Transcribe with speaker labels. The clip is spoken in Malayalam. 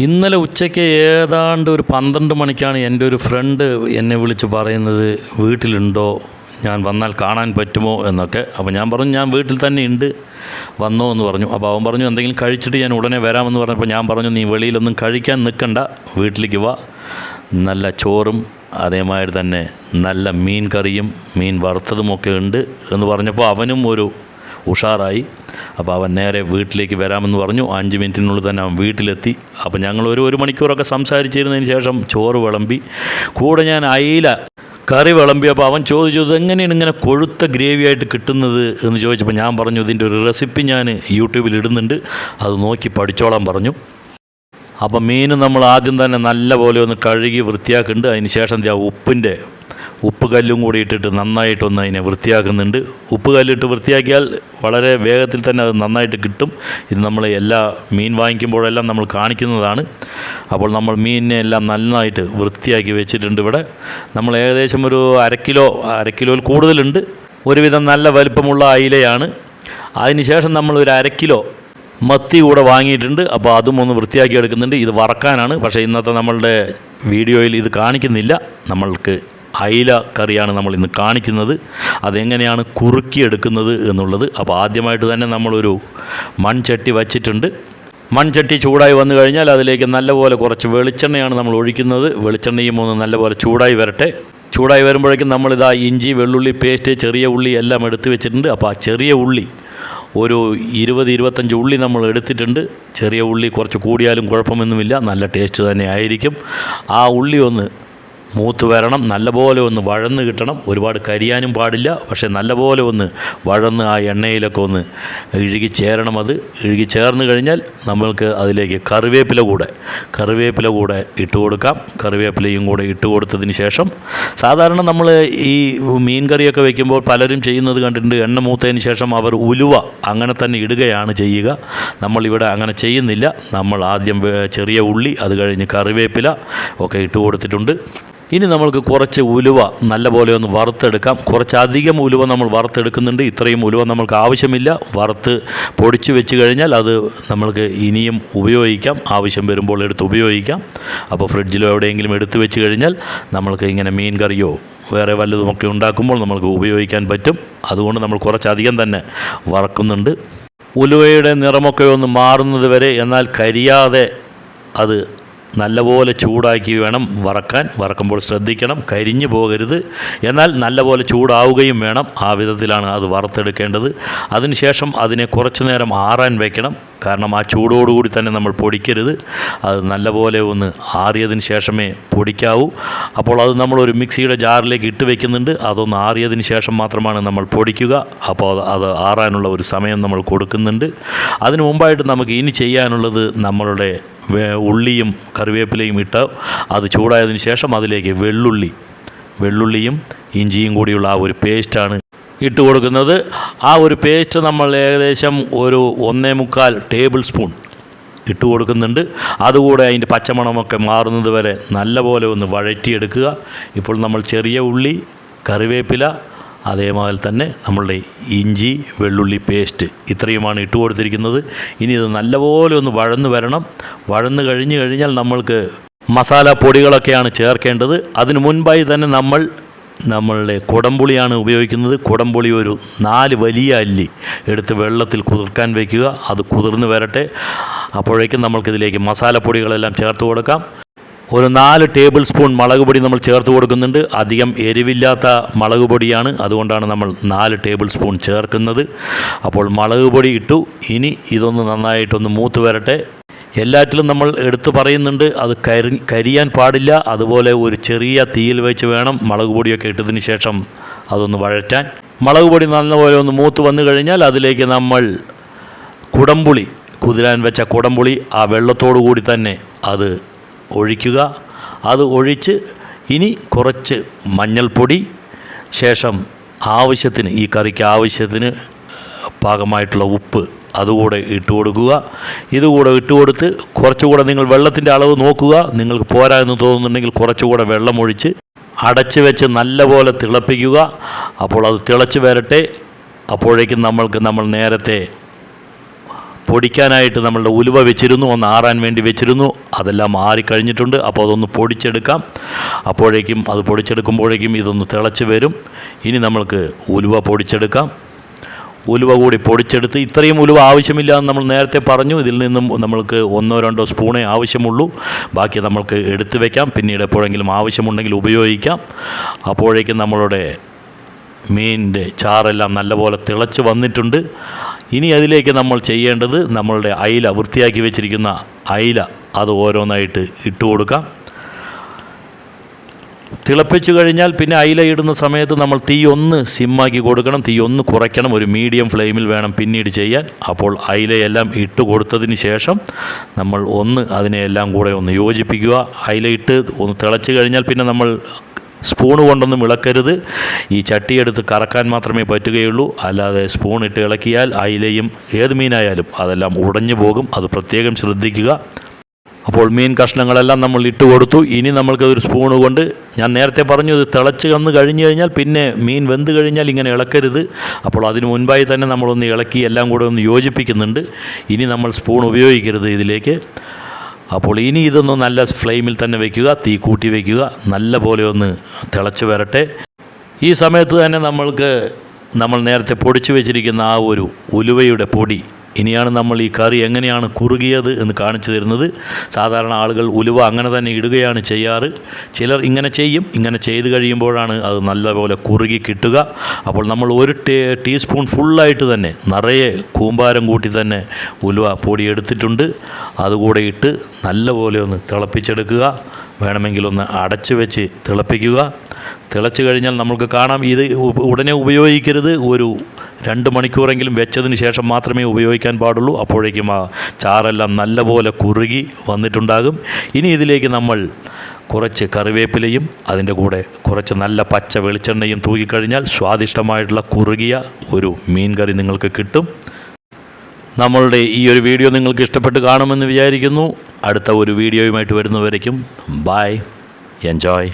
Speaker 1: ഇന്നലെ ഉച്ചയ്ക്ക് ഏതാണ്ട് ഒരു പന്ത്രണ്ട് മണിക്കാണ് എന്റെ ഒരു ഫ്രണ്ട് എന്നെ വിളിച്ച് പറയുന്നത് വീട്ടിലുണ്ടോ? ഞാൻ വന്നാൽ കാണാൻ പറ്റുമോ? എന്നൊക്കെ. അപ്പോൾ ഞാൻ പറഞ്ഞു ഞാൻ വീട്ടിൽ തന്നെ ഉണ്ട്. വന്നോ എന്ന് പറഞ്ഞു. അപ്പോൾ അവൻ പറഞ്ഞു എന്തെങ്കിലും കഴിച്ചിട്ട് ഞാൻ ഉടനെ വരാമെന്ന് പറഞ്ഞപ്പോൾ ഞാൻ പറഞ്ഞു നീ വെളിയിലൊന്നും കഴിക്കാൻ നിൽക്കണ്ട വീട്ടിലേക്ക് വാ. നല്ല ചോറും അതേമാതിരി തന്നെ നല്ല മീൻ കറിയും മീൻ വറുത്തതുമൊക്കെ ഉണ്ട് എന്ന് പറഞ്ഞപ്പോൾ അവനും ഒരു ഉഷാറായി. അപ്പോൾ അവൻ നേരെ വീട്ടിലേക്ക് വരാമെന്ന് പറഞ്ഞു. അഞ്ച് മിനിറ്റിനുള്ളിൽ തന്നെ അവൻ വീട്ടിലെത്തി. അപ്പോൾ ഞങ്ങൾ ഒരു ഒരു മണിക്കൂറൊക്കെ സംസാരിച്ചിരുന്നതിന് ശേഷം ചോറ് വിളമ്പി. കൂടെ ഞാൻ അയില കറി വിളമ്പിയപ്പോൾ അവൻ ചോദിച്ചു ഇത് എങ്ങനെയാണ് ഇങ്ങനെ കൊഴുത്ത ഗ്രേവി ആയിട്ട് കിട്ടുന്നത്? എന്ന് ചോദിച്ചപ്പോൾ ഞാൻ പറഞ്ഞു ഇതിന്റെ ഒരു റെസിപ്പി ഞാൻ യൂട്യൂബിൽ ഇടുന്നുണ്ട്. അത് നോക്കി പഠിച്ചോളാൻ പറഞ്ഞു. അപ്പം മീൻ നമ്മൾ ആദ്യം തന്നെ നല്ല പോലെ ഒന്ന് കഴുകി വൃത്തിയാക്കുന്നുണ്ട്. അതിന് ശേഷം ഉപ്പിന്റെ ഉപ്പ് കല്ലും കൂടി ഇട്ടിട്ട് നന്നായിട്ടൊന്ന് അതിനെ വൃത്തിയാക്കുന്നുണ്ട്. ഉപ്പ് കല്ലിട്ട് വൃത്തിയാക്കിയാൽ വളരെ വേഗത്തിൽ തന്നെ അത് നന്നായിട്ട് കിട്ടും. ഇത് നമ്മൾ എല്ലാ മീൻ വാങ്ങിക്കുമ്പോഴെല്ലാം നമ്മൾ കാണിക്കുന്നതാണ്. അപ്പോൾ നമ്മൾ മീനിനെ എല്ലാം നന്നായിട്ട് വൃത്തിയാക്കി വെച്ചിട്ടുണ്ട് ഇവിടെ. നമ്മൾ ഏകദേശം ഒരു അരക്കിലോ കിലോ അര കിലോയിൽ കൂടുതലുണ്ട്. ഒരുവിധം നല്ല വലുപ്പമുള്ള അയിലയാണ്. അതിനുശേഷം നമ്മൾ ഒരു അരക്കിലോ കിലോ മത്തി കൂടെ വാങ്ങിയിട്ടുണ്ട്. അപ്പോൾ അതും ഒന്ന് വൃത്തിയാക്കി എടുക്കുന്നുണ്ട്. ഇത് വറക്കാനാണ്. പക്ഷേ ഇന്നത്തെ നമ്മളുടെ വീഡിയോയിൽ ഇത് കാണിക്കുന്നില്ല. നമ്മൾക്ക് അയില കറിയാണ് നമ്മൾ ഇന്ന് കാണിക്കുന്നത്. അതെങ്ങനെയാണ് കുറുക്കിയെടുക്കുന്നത് എന്നുള്ളത്. അപ്പോൾ ആദ്യമായിട്ട് തന്നെ നമ്മളൊരു മൺചട്ടി വച്ചിട്ടുണ്ട്. മൺചട്ടി ചൂടായി വന്നു കഴിഞ്ഞാൽ അതിലേക്ക് നല്ലപോലെ കുറച്ച് വെളിച്ചെണ്ണയാണ് നമ്മൾ ഒഴിക്കുന്നത്. വെളിച്ചെണ്ണയും ഒന്ന് നല്ലപോലെ ചൂടായി വരട്ടെ. ചൂടായി വരുമ്പോഴേക്കും നമ്മളിതാ ഇഞ്ചി വെള്ളുള്ളി പേസ്റ്റ് ചെറിയ ഉള്ളി എല്ലാം എടുത്ത് വെച്ചിട്ടുണ്ട്. അപ്പോൾ ആ ചെറിയ ഉള്ളി ഒരു ഇരുപത് ഇരുപത്തഞ്ച് ഉള്ളി നമ്മൾ എടുത്തിട്ടുണ്ട്. ചെറിയ ഉള്ളി കുറച്ച് കൂടിയാലും കുഴപ്പമൊന്നുമില്ല. നല്ല ടേസ്റ്റ് തന്നെ ആയിരിക്കും. ആ ഉള്ളി ഒന്ന് മൂത്ത് വരണം നല്ലപോലെ ഒന്ന് വഴന്ന് കിട്ടണം. ഒരുപാട് കരിയാനും പാടില്ല പക്ഷേ നല്ലപോലെ ഒന്ന് വഴന്ന് ആ എണ്ണയിലൊക്കെ ഒന്ന് ഇഴുകി ചേരണം അത്. ഇഴുകി ചേർന്ന് കഴിഞ്ഞാൽ നമ്മൾക്ക് അതിലേക്ക് കറിവേപ്പില കൂടെ കറിവേപ്പില കൂടെ ഇട്ട് കൊടുക്കാം. കറിവേപ്പിലയും കൂടെ ഇട്ട് കൊടുത്തതിന് ശേഷം സാധാരണ നമ്മൾ ഈ മീൻ കറിയൊക്കെ വെക്കുമ്പോൾ പലരും ചെയ്യുന്നത് കണ്ടിട്ടുണ്ട് എണ്ണ മൂത്തതിന് ശേഷം അവർ ഉലുവ അങ്ങനെ തന്നെ ഇടുകയാണ് ചെയ്യുക. നമ്മളിവിടെ അങ്ങനെ ചെയ്യുന്നില്ല. നമ്മൾ ആദ്യം ചെറിയ ഉള്ളി അത് കഴിഞ്ഞ് കറിവേപ്പില ഒക്കെ ഇട്ട് കൊടുത്തിട്ടുണ്ട്. ഇനി നമ്മൾക്ക് കുറച്ച് ഉലുവ നല്ലപോലെ ഒന്ന് വറുത്തെടുക്കാം. കുറച്ചധികം ഉലുവ നമ്മൾ വറുത്തെടുക്കുന്നുണ്ട്. ഇത്രയും ഉലുവ നമ്മൾക്ക് ആവശ്യമില്ല. വറുത്ത് പൊടിച്ച് വെച്ച് കഴിഞ്ഞാൽ അത് നമ്മൾക്ക് ഇനിയും ഉപയോഗിക്കാം. ആവശ്യം വരുമ്പോൾ എടുത്ത് ഉപയോഗിക്കാം. അപ്പോൾ ഫ്രിഡ്ജിലോ എവിടെയെങ്കിലും എടുത്ത് വെച്ച് കഴിഞ്ഞാൽ നമ്മൾക്ക് ഇങ്ങനെ മീൻ കറിയോ വേറെ വല്ലതുമൊക്കെ ഉണ്ടാക്കുമ്പോൾ നമുക്ക് ഉപയോഗിക്കാൻ പറ്റും. അതുകൊണ്ട് നമ്മൾ കുറച്ചധികം തന്നെ വറക്കുന്നുണ്ട്. ഉലുവയുടെ നിറമൊക്കെ ഒന്ന് മാറുന്നത് വരെ എന്നാൽ കരിയാതെ അത് നല്ലപോലെ ചൂടാക്കി വേണം വറക്കാൻ. വറക്കുമ്പോൾ ശ്രദ്ധിക്കണം. കരിഞ്ഞു പോകരുത്. എന്നാൽ നല്ലപോലെ ചൂടാവുകയും വേണം. ആ വിധത്തിലാണ് അത് വറുത്തെടുക്കേണ്ടത്. അതിനുശേഷം അതിനെ കുറച്ചു നേരം ആറാൻ വയ്ക്കണം കാരണം ആ ചൂടോടുകൂടി തന്നെ നമ്മൾ പൊടിക്കരുത്. അത് നല്ലപോലെ ഒന്ന് ആറിയതിന് ശേഷമേ പൊടിക്കാവൂ. അപ്പോൾ അത് നമ്മളൊരു മിക്സിയുടെ ജാറിലേക്ക് ഇട്ട് വെക്കുന്നുണ്ട്. അതൊന്ന് ആറിയതിന് ശേഷം മാത്രമാണ് നമ്മൾ പൊടിക്കുക. അപ്പോൾ അത് ആറാനുള്ള ഒരു സമയം നമ്മൾ കൊടുക്കുന്നുണ്ട്. അതിനു മുമ്പായിട്ട് നമുക്ക് ഇനി ചെയ്യാനുള്ളത് നമ്മളുടെ ഉള്ളിയും കറിവേപ്പിലയും ഇട്ട് അത് ചൂടായതിന് ശേഷം അതിലേക്ക് വെള്ളുള്ളി വെള്ളുള്ളിയും ഇഞ്ചിയും കൂടിയുള്ള ആ ഒരു പേസ്റ്റാണ് ഇട്ട് കൊടുക്കുന്നത്. ആ ഒരു പേസ്റ്റ് നമ്മൾ ഏകദേശം ഒരു ഒന്നേ മുക്കാൽ ടേബിൾ സ്പൂൺ ഇട്ട് കൊടുക്കുന്നുണ്ട്. അതുകൂടെ അതിന്റെ പച്ചമണമൊക്കെ മാറുന്നത് വരെ നല്ലപോലെ ഒന്ന് വഴറ്റിയെടുക്കുക. ഇപ്പോൾ നമ്മൾ ചെറിയ ഉള്ളി കറിവേപ്പില അതേമാതിരി തന്നെ നമ്മളുടെ ഇഞ്ചി വെള്ളുള്ളി പേസ്റ്റ് ഇത്രയുമാണ് ഇട്ട് കൊടുത്തിരിക്കുന്നത്. ഇനി ഇത് നല്ലപോലെ ഒന്ന് വഴന്ന് വരണം. വഴന്ന് കഴിഞ്ഞ് കഴിഞ്ഞാൽ നമ്മൾക്ക് മസാല പൊടികളൊക്കെയാണ് ചേർക്കേണ്ടത്. അതിന് മുൻപായി തന്നെ നമ്മൾ നമ്മളുടെ കുടംപുളിയാണ് ഉപയോഗിക്കുന്നത്. കുടംപുളി ഒരു നാല് വലിയ അല്ലി എടുത്ത് വെള്ളത്തിൽ കുതിർക്കാൻ വയ്ക്കുക അത് കുതിർന്ന് വരട്ടെ. അപ്പോഴേക്കും നമ്മൾക്കിതിലേക്ക് മസാലപ്പൊടികളെല്ലാം ചേർത്ത് കൊടുക്കാം. ഒരു നാല് ടേബിൾ സ്പൂൺ മുളക് പൊടി നമ്മൾ ചേർത്ത് കൊടുക്കുന്നുണ്ട്. അധികം എരിവില്ലാത്ത മുളക് പൊടിയാണ്. അതുകൊണ്ടാണ് നമ്മൾ നാല് ടേബിൾ സ്പൂൺ ചേർക്കുന്നത്. അപ്പോൾ മുളക് പൊടി ഇട്ടു. ഇനി ഇതൊന്ന് നന്നായിട്ടൊന്ന് മൂത്ത് വരട്ടെ. എല്ലാറ്റിലും നമ്മൾ എടുത്തു പറയുന്നുണ്ട്. അത് കരി കരിയാൻ പാടില്ല. അതുപോലെ ഒരു ചെറിയ തീയിൽ വെച്ച് വേണം മുളക് പൊടിയൊക്കെ ഇട്ടതിന് ശേഷം അതൊന്ന് വഴറ്റാൻ. മുളക് പൊടി നല്ലപോലെ ഒന്ന് മൂത്ത് വന്നു കഴിഞ്ഞാൽ അതിലേക്ക് നമ്മൾ കുടംപുളി കുതിരാൻ വെച്ച കുടംപുളി ആ വെള്ളത്തോടു കൂടി തന്നെ അത് ഒഴിക്കുക. അത് ഒഴിച്ച് ഇനി കുറച്ച് മഞ്ഞൾപ്പൊടി ശേഷം ആവശ്യത്തിന് ഈ കറിക്ക് ആവശ്യത്തിന് പാകമായിട്ടുള്ള ഉപ്പ് അതുകൂടെ ഇട്ട് കൊടുക്കുക. ഇതുകൂടെ ഇട്ട് കൊടുത്ത് കുറച്ചുകൂടെ നിങ്ങൾ വെള്ളത്തിന്റെ അളവ് നോക്കുക. നിങ്ങൾക്ക് പോരാ എന്ന് തോന്നുന്നുണ്ടെങ്കിൽ കുറച്ചുകൂടെ വെള്ളം ഒഴിച്ച് അടച്ച് വെച്ച് നല്ലപോലെ തിളപ്പിക്കുക. അപ്പോൾ അത് തിളച്ച് വരട്ടെ. അപ്പോഴേക്കും നമ്മൾക്ക് നമ്മൾ നേരത്തെ പൊടിക്കാനായിട്ട് നമ്മളുടെ ഉലുവ വെച്ചിരുന്നു ഒന്ന് ആറാൻ വേണ്ടി വെച്ചിരുന്നു. അതെല്ലാം ആറിക്കഴിഞ്ഞിട്ടുണ്ട് അപ്പോൾ അതൊന്ന് പൊടിച്ചെടുക്കാം. അപ്പോഴേക്കും അത് പൊടിച്ചെടുക്കുമ്പോഴേക്കും ഇതൊന്ന് തിളച്ച് വരും. ഇനി നമ്മൾക്ക് ഉലുവ പൊടിച്ചെടുക്കാം. ഉലുവ കൂടി പൊടിച്ചെടുത്ത് ഇത്രയും ഉലുവ ആവശ്യമില്ല എന്ന് നമ്മൾ നേരത്തെ പറഞ്ഞു. ഇതിൽ നിന്നും നമ്മൾക്ക് ഒന്നോ രണ്ടോ സ്പൂണേ ആവശ്യമുള്ളൂ. ബാക്കി നമ്മൾക്ക് എടുത്തു വയ്ക്കാം പിന്നീട് എപ്പോഴെങ്കിലും ആവശ്യമുണ്ടെങ്കിൽ ഉപയോഗിക്കാം. അപ്പോഴേക്കും നമ്മളുടെ മീനിന്റെ ചാറെല്ലാം നല്ലപോലെ തിളച്ച് വന്നിട്ടുണ്ട്. ഇനി അതിലേക്ക് നമ്മൾ ചെയ്യേണ്ടത് നമ്മളുടെ അയില വൃത്തിയാക്കി വെച്ചിരിക്കുന്ന അയില അത് ഓരോന്നായിട്ട് ഇട്ട് കൊടുക്കാം. തിളപ്പിച്ചു കഴിഞ്ഞാൽ പിന്നെ അയില ഇടുന്ന സമയത്ത് നമ്മൾ തീ ഒന്ന് സിമ്മാക്കി കൊടുക്കണം. തീ ഒന്ന് കുറയ്ക്കണം. ഒരു മീഡിയം ഫ്ലെയിമിൽ വേണം പിന്നീട് ചെയ്യാൻ. അപ്പോൾ അയിലയെല്ലാം ഇട്ട് കൊടുത്തതിന് ശേഷം നമ്മൾ ഒന്ന് അതിനെയെല്ലാം കൂടെ ഒന്ന് യോജിപ്പിക്കുക. അയില ഇട്ട് ഒന്ന് തിളച്ച് കഴിഞ്ഞാൽ പിന്നെ നമ്മൾ സ്പൂണ് കൊണ്ടൊന്നും ഇളക്കരുത്. ഈ ചട്ടിയെടുത്ത് കറക്കാൻ മാത്രമേ പറ്റുകയുള്ളൂ. അല്ലാതെ സ്പൂൺ ഇട്ട് ഇളക്കിയാൽ അയിലയും ഏത് മീനായാലും അതെല്ലാം ഉടഞ്ഞു പോകും. അത് പ്രത്യേകം ശ്രദ്ധിക്കുക. അപ്പോൾ മീൻ കഷ്ണങ്ങളെല്ലാം നമ്മൾ ഇട്ട് കൊടുത്തു. ഇനി നമ്മൾക്കതൊരു സ്പൂണ് കൊണ്ട് ഞാൻ നേരത്തെ പറഞ്ഞു ഇത് തിളച്ച് വന്ന് കഴിഞ്ഞ് കഴിഞ്ഞാൽ പിന്നെ മീൻ വെന്ത് കഴിഞ്ഞാൽ ഇങ്ങനെ ഇളക്കരുത്. അപ്പോൾ അതിന് മുൻപായി തന്നെ നമ്മളൊന്ന് ഇളക്കി എല്ലാം കൂടെ ഒന്ന് യോജിപ്പിക്കുന്നുണ്ട്. ഇനി നമ്മൾ സ്പൂൺ ഉപയോഗിക്കരുത് ഇതിലേക്ക്. അപ്പോൾ ഇനി ഇതൊന്ന് നല്ല ഫ്ലെയിമിൽ തന്നെ വയ്ക്കുക തീ കൂട്ടി വയ്ക്കുക നല്ല പോലെ ഒന്ന് തിളച്ച് വരട്ടെ. ഈ സമയത്ത് തന്നെ നമ്മൾക്ക് നമ്മൾ നേരത്തെ പൊടിച്ചു വെച്ചിരിക്കുന്ന ആ ഒരു ഉലുവയുടെ പൊടി ഇനിയാണ് നമ്മൾ ഈ കറി എങ്ങനെയാണ് കുറുകിയത് എന്ന് കാണിച്ചു തരുന്നത്. സാധാരണ ആളുകൾ ഉലുവ അങ്ങനെ തന്നെ ഇടുകയാണ് ചെയ്യാറ്. ചിലർ ഇങ്ങനെ ചെയ്യും ഇങ്ങനെ ചെയ്ത് കഴിയുമ്പോഴാണ് അത് നല്ലപോലെ കുറുകി കിട്ടുക. അപ്പോൾ നമ്മൾ ഒരു ടീ ടീസ്പൂൺ ഫുള്ളായിട്ട് തന്നെ നിറയെ കൂമ്പാരം കൂട്ടി തന്നെ ഉലുവ പൊടി എടുത്തിട്ടുണ്ട്. അതുകൂടെ ഇട്ട് നല്ലപോലെ ഒന്ന് തിളപ്പിച്ചെടുക്കുക. വേണമെങ്കിൽ ഒന്ന് അടച്ചു വെച്ച് തിളപ്പിക്കുക. തിളച്ച് കഴിഞ്ഞാൽ നമുക്ക് കാണാം ഇത് ഉടനെ ഉപയോഗിക്കരുത്. ഒരു രണ്ട് മണിക്കൂറെങ്കിലും വെച്ചതിന് ശേഷം മാത്രമേ ഉപയോഗിക്കാൻ പാടുള്ളൂ. അപ്പോഴേക്കും ആ ചാറെല്ലാം നല്ലപോലെ കുറുകി വന്നിട്ടുണ്ടാകും. ഇനി ഇതിലേക്ക് നമ്മൾ കുറച്ച് കറിവേപ്പിലയും അതിന്റെ കൂടെ കുറച്ച് നല്ല പച്ച വെളിച്ചെണ്ണയും തൂക്കിക്കഴിഞ്ഞാൽ സ്വാദിഷ്ടമായിട്ടുള്ള കുറുകിയ ഒരു മീൻ കറി നിങ്ങൾക്ക് കിട്ടും. നമ്മളുടെ ഈ ഒരു വീഡിയോ നിങ്ങൾക്ക് ഇഷ്ടപ്പെട്ട് കാണുമെന്ന് വിചാരിക്കുന്നു. അടുത്ത ഒരു വീഡിയോയുമായിട്ട് വരുന്നവരേക്കും ബായ് എൻജോയ്.